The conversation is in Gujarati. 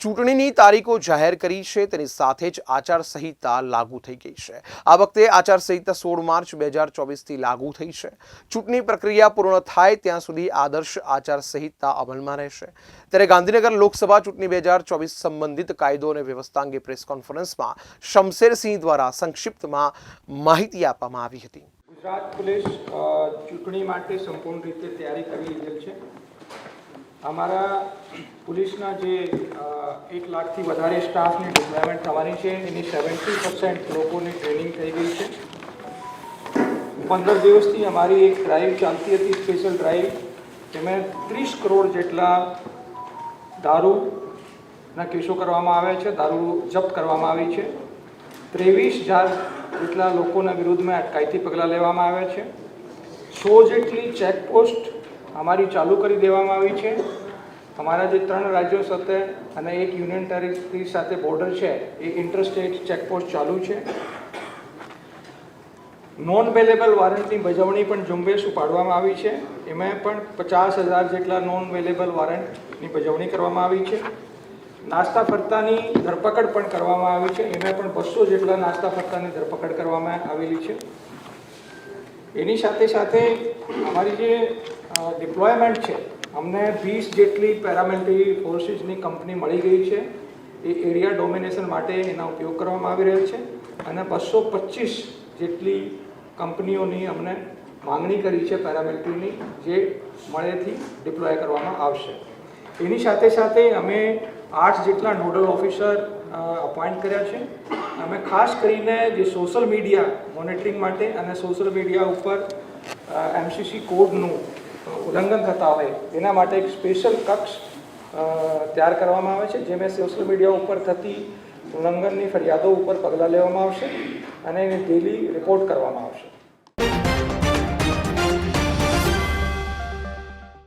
ચૂંટણીની તારીખો જાહેર કરી છે, તેની સાથે જ આચારસંહિતા લાગુ થઈ ગઈ છે. આ વખતે આચારસંહિતા સોળ માર્ચ બે હજાર ચોવીસથી લાગુ થઈ છે. ચૂંટણી પ્રક્રિયા પૂર્ણ થાય ત્યાં સુધી આદર્શ આચારસંહિતા અમલમાં રહેશે. ત્યારે ગાંધીનગર લોકસભા ચૂંટણી બે હજાર ચોવીસ સંબંધિત કાયદો અને વ્યવસ્થા અંગે પ્રેસ કોન્ફરન્સમાં શમશેરસિંહ દ્વારા સંક્ષિપ્તમાં માહિતી આપવામાં આવી હતી. ગુજરાત પોલીસ ચૂંટણી માટે સંપૂર્ણ રીતે તૈયારી કરી લીધેલ છે. અમારા પોલીસના જે એક લાખથી વધારે સ્ટાફની ડિપ્લોયમેન્ટ થવાની છે, એની સેવન્ટી પર્સન્ટ લોકોની ટ્રેનિંગ થઈ ગઈ છે. પંદર દિવસથી અમારી એક ડ્રાઈવ ચાલતી હતી સ્પેશિયલ ડ્રાઈવ તેમાં ત્રીસ કરોડ જેટલા દારૂના કેસો કરવામાં આવ્યા છે, દારૂ જપ્ત કરવામાં આવી છે. ત્રેવીસ હજાર જેટલા લોકોના વિરુદ્ધમાં અટકાયતી પગલાં લેવામાં આવ્યા છે. સો જેટલી ચેકપોસ્ટ અમારી ચાલુ કરી દેવામાં આવી છે. અમારા જે ત્રણ રાજ્યો સાથે અને એક યુનિયન ટેરિટરી સાથે બોર્ડર છે, એ ઇન્ટરસ્ટેટ ચેકપોસ્ટ ચાલુ છે. નોન વેલેબલ વોરંટની બજવણી પણ ઝુંબેશ ઉપાડવામાં આવી છે. એમાં પણ પચાસ હજાર જેટલા નોન વેલેબલ વોરંટની ભજવણી કરવામાં આવી છે. નાસ્તા ફરતાની ધરપકડ પણ કરવામાં આવી છે. એમાં પણ બસો જેટલા નાસ્તા ફરતાની ધરપકડ કરવામાં આવેલી છે. એની સાથે સાથે અમારી જે ડિપ્લોયમેન્ટ છે. અમને વીસ જેટલી પેરામિલિટરી ફોર્સીસની કંપની મળી ગઈ છે. એ એરિયા ડોમિનેશન માટે એના ઉપયોગ કરવામાં આવી રહ્યો છે. અને બસો પચીસ જેટલી કંપનીઓની અમને માંગણી કરી છે પેરામિલિટરીની, જે મળેથી ડિપ્લોય કરવામાં આવશે. એની સાથે સાથે અમે આઠ જેટલા નોડલ ઓફિસર અપોઇન્ટ કર્યા છે. અમે ખાસ કરીને જે સોશિયલ મીડિયા મોનિટરિંગ માટે અને સોશિયલ મીડિયા ઉપર એમસીસી કોડનું ઉલ્લંઘન થતા હોય, એના માટે એક સ્પેશિયલ કક્ષ તૈયાર કરવામાં આવે છે જેમાં સોશિયલ મીડિયા ઉપર થતી ઉલ્લંઘનની ફરિયાદો ઉપર પગલાં લેવામાં આવશે અને એની ડેલી રિપોર્ટ કરવામાં આવશે.